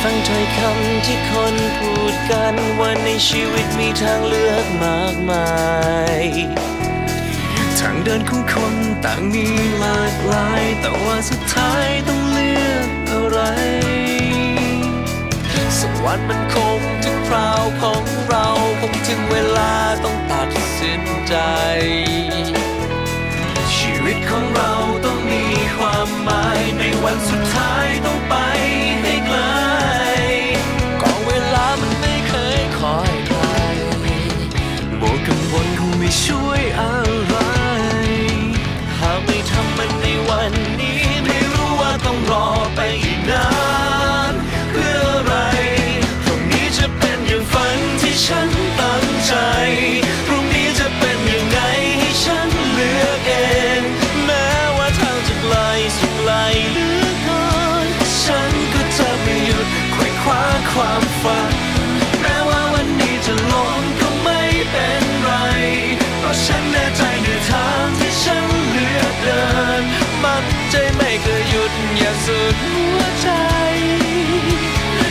ฟังถ้อยคำที่คนพูดกันว่าในชีวิตมีทางเลือกมากมาย ทางเดินของคนต่างมีหลากหลาย แต่ว่าสุดท้ายต้องเลือกอะไร สักวันมันคงถึงคราวของเราคงถึงเวลาต้องตัดสินใจ ชีวิตของเรา ความฝัน แม้ว่าวันนี้จะล้มก็ไม่เป็นไร เพราะฉันแน่ใจในทางที่ฉันเลือกเดิน มันใจไม่เคยหยุดอย่าสุดหัวใจ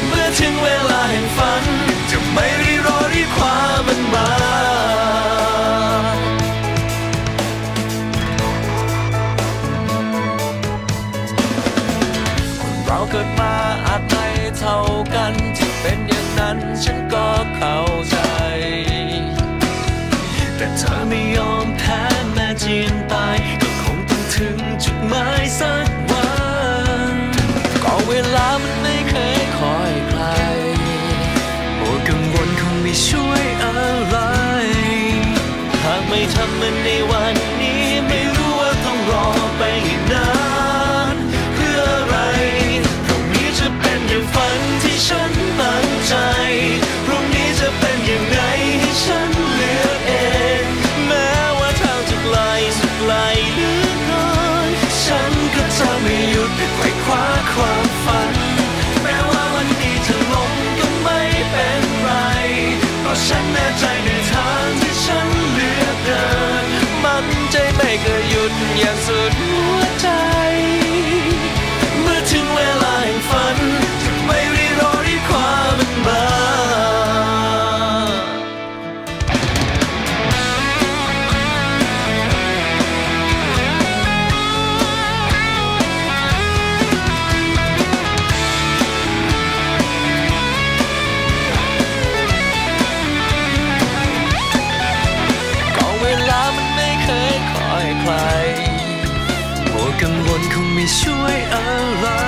เมื่อถึงเวลาแห่งฝัน จะไม่รีรอรีคว้ามันมาเราเกิดมาอาจไม่ เท่ากันที่เป็นอย่างนั้นฉันก็เข้าใจ แต่เธอไม่ยอมแพ้แม้จีนตายก็คงต้องถึงจุดหมายสัก กังวลคงไม่ช่วยอะไร